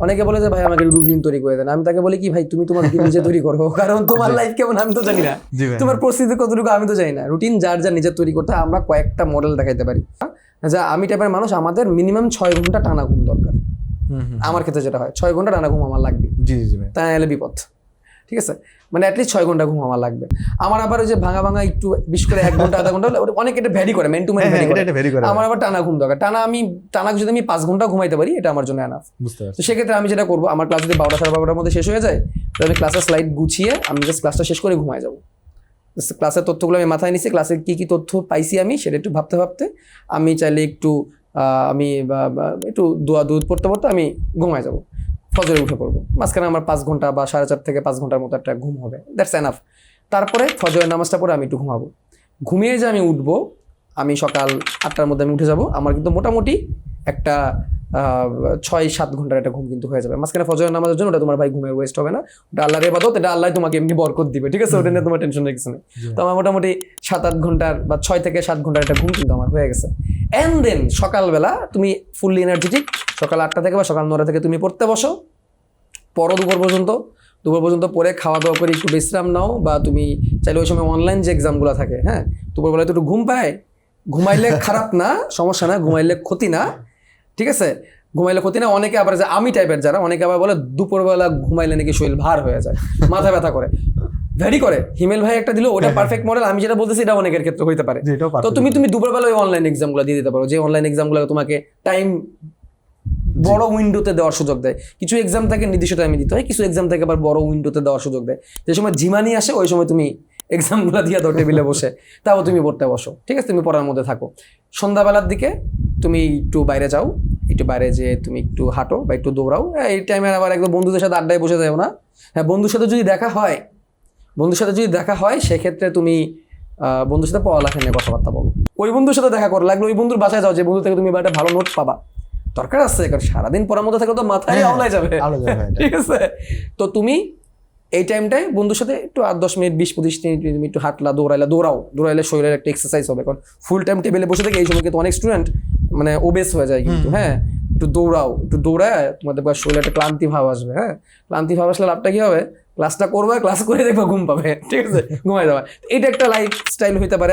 অনেকে বলে যে ভাই আমাকে রুটিন তৈরি করে দেন। আমি তাকে বলি কি ভাই তুমি তোমার রুটিন নিজে তৈরি করো। কারণ তোমার লাইফ কেমন আমি তো জানি না। তোমার পরিস্থিতি কতটুকু আমি তো জানি না। রুটিন যার যার নিজের তৈরি করতে আমরা কয়েকটা মডেল দেখাইতে পারি। যা আমি টাইপের মানুষ আমাদের মিনিমাম ছয় ঘণ্টা টানা ঘুম দরকার। আমার ক্ষেত্রে যেটা হয় ছয় ঘণ্টা টানা ঘুম আমার লাগবে। জি জি তাই এলে বিপদ। ঠিক আছে? মানে অ্যাটলিস্ট ছয় ঘণ্টা ঘুম আমার লাগবে। আমার আবার ওই যে ভাঙা ভাঙা একটু বিশ করে এক ঘণ্টা আধা ঘণ্টা অনেক এটা ভ্যারি করে মেন টু মেন ভ্যারি করে। আমার আবার টানা ঘুম দরকার। টানা আমি টানা যদি আমি পাঁচ ঘণ্টা ঘুমাইতে পারি এটা আমার জন্য এনাফ বুঝতে পারছি। তো সেক্ষেত্রে আমি যেটা করব আমার ক্লাস যদি বারোটা সাড়ে বারোটার মধ্যে শেষ হয়ে যায় তাহলে আমি ক্লাসের স্লাইড গুছিয়ে আমি জাস্ট ক্লাসটা শেষ করে ঘুমায় যাব। ক্লাসের তথ্যগুলো আমি মাথায় নিছি ক্লাসে কি কি তথ্য পাইছি আমি সেটা একটু ভাবতে ভাবতে আমি চাইলে একটু আমি একটু দোয়া দুধ পড়তে পড়তে আমি ঘুমায় যাব। ফজরে উঠে পড়ব। মাঝখানে আমার পাঁচ ঘণ্টা বা সাড়ে চার থেকে পাঁচ ঘণ্টার মতো একটা ঘুম হবে। দ্যাটস এনাফ তারপরে ফজরের নামাজটা পরে আমি একটু ঘুমাবো। ঘুমিয়ে যে আমি উঠবো আমি সকাল আটটার মধ্যে আমি উঠে যাব আমার কিন্তু মোটামুটি একটা ছয় সাত ঘণ্টার একটা ঘুম কিন্তু হয়ে যাবে। মাঝখানে ফজরের নামাজের জন্য ওটা তোমার ভাই ঘুমের ওয়েস্ট হবে না। ওটা আল্লাহর এবাদত এটা আল্লাহ তোমাকে এমনি বরকত দিবে। ঠিক আছে? ওটা নিয়ে তোমার টেনশন কিছু নেই। তো আমার মোটামুটি সাত আট ঘণ্টার বা ছয় থেকে সাত ঘণ্টার একটা ঘুম কিন্তু আমার হয়ে গেছে। অ্যান্ড দেন সকালবেলা তুমি ফুললি এনার্জেটিক সকাল আটটা থেকে বা সকাল নটা থেকে তুমি পড়তে বসো। পরও দুপুর পর্যন্ত। দুপুর পর্যন্ত পরে খাওয়া দাওয়া করে একটু বিশ্রাম নাও বা তুমি চাইলে ওই সময় অনলাইন যে এক্সামগুলো থাকে হ্যাঁ? দুপুরবেলায় তো একটু ঘুম পায়। ঘুমাইলে খারাপ না সমস্যা না ঘুমাইলে ক্ষতি না ঠিক আছে? ঘুমাইলে ক্ষতি না অনেকে আবার যে আমি টাইপের যারা অনেকে আবার বলে দুপুরবেলা ঘুমাইলে নাকি শরীর ভার হয়ে যায় মাথা ব্যথা করে। ভ্যারি করে। হিমেল ভাই একটা দিল ওটা পারফেক্ট মডেল আমি যেটা বলতেছি এটা অনেকের ক্ষেত্রে হইতে পারে। তো তুমি তুমি দুপুরবেলা ওই অনলাইন এক্সামগুলো দিয়ে দিতে পারো যে অনলাইন এক্সামগুলো তোমাকে টাইম বড় উইন্ডোতে দেওয়ার সুযোগ দেয়। কিছু এক্সাম থাকে নির্দিষ্ট টাইমে দিতে হয়, কিছু এক্সাম থাকে আবার বড় উইন্ডোতে দেওয়ার সুযোগ দেয়। যে সময় জিমানি আসে, ওই সময় তুমি এক্সামগুলো দিয়ে দাও টেবিলে বসে। তাও তুমি পড়তে বসো। ঠিক আছে, তুমি পড়ার মধ্যে থাকো। সন্ধ্যাবেলার দিকে তুমি একটু বাইরে যাও, একটু বাইরে যে তুমি একটু হাঁটো বা একটু দৌড়াও। এই টাইমে আবার একদম বন্ধুদের সাথে আড্ডায় বসে যাও না। হ্যাঁ বন্ধুর সাথে যদি দেখা হয়, বন্ধুর সাথে যদি দেখা হয়, সেক্ষেত্রে তুমি বন্ধুর সাথে পড়ালেখা নিয়ে কথাবার্তা বলো। ওই বন্ধুর সাথে দেখা করো। লাগল ওই বন্ধুর বাসায় যাও যে বন্ধু থেকে তুমি একটা ভালো নোট পাবা। দরকার আছে কারণ সারাদিন পড়ার মধ্যে থাকলে তো মাথায় হ্যাঁ, আমলায় যাবে। এটা। ঠিক আছে? তো তুমি এই টাইমটায় বন্ধুর সাথে একটু আট দশ মিনিট বিশ পঁচিশ মিনিট তুমি একটু হাঁটলা দৌড়াইলা দৌড়াও। দৌড়াইলে শরীরের একটা এক্সারসাইজ হবে কারণ ফুল টাইম টেবিলে বসে থেকে এই সময় কিন্তু অনেক স্টুডেন্ট মানে ওবেস হয়ে যায় কিন্তু হ্যাঁ? একটু দৌড়াও একটু দৌড়ায় তোমাদের শরীরে একটা ক্লান্তি ভাব আসবে হ্যাঁ? ক্লান্তি ভাব আসলে লাভটা কি হবে? ক্লাসটা করবে ক্লাস করে দেখবে ঘুম পাবে ঠিক আছে? ঘুমাই যাবে। এটা একটা লাইফ স্টাইল হইতে পারে।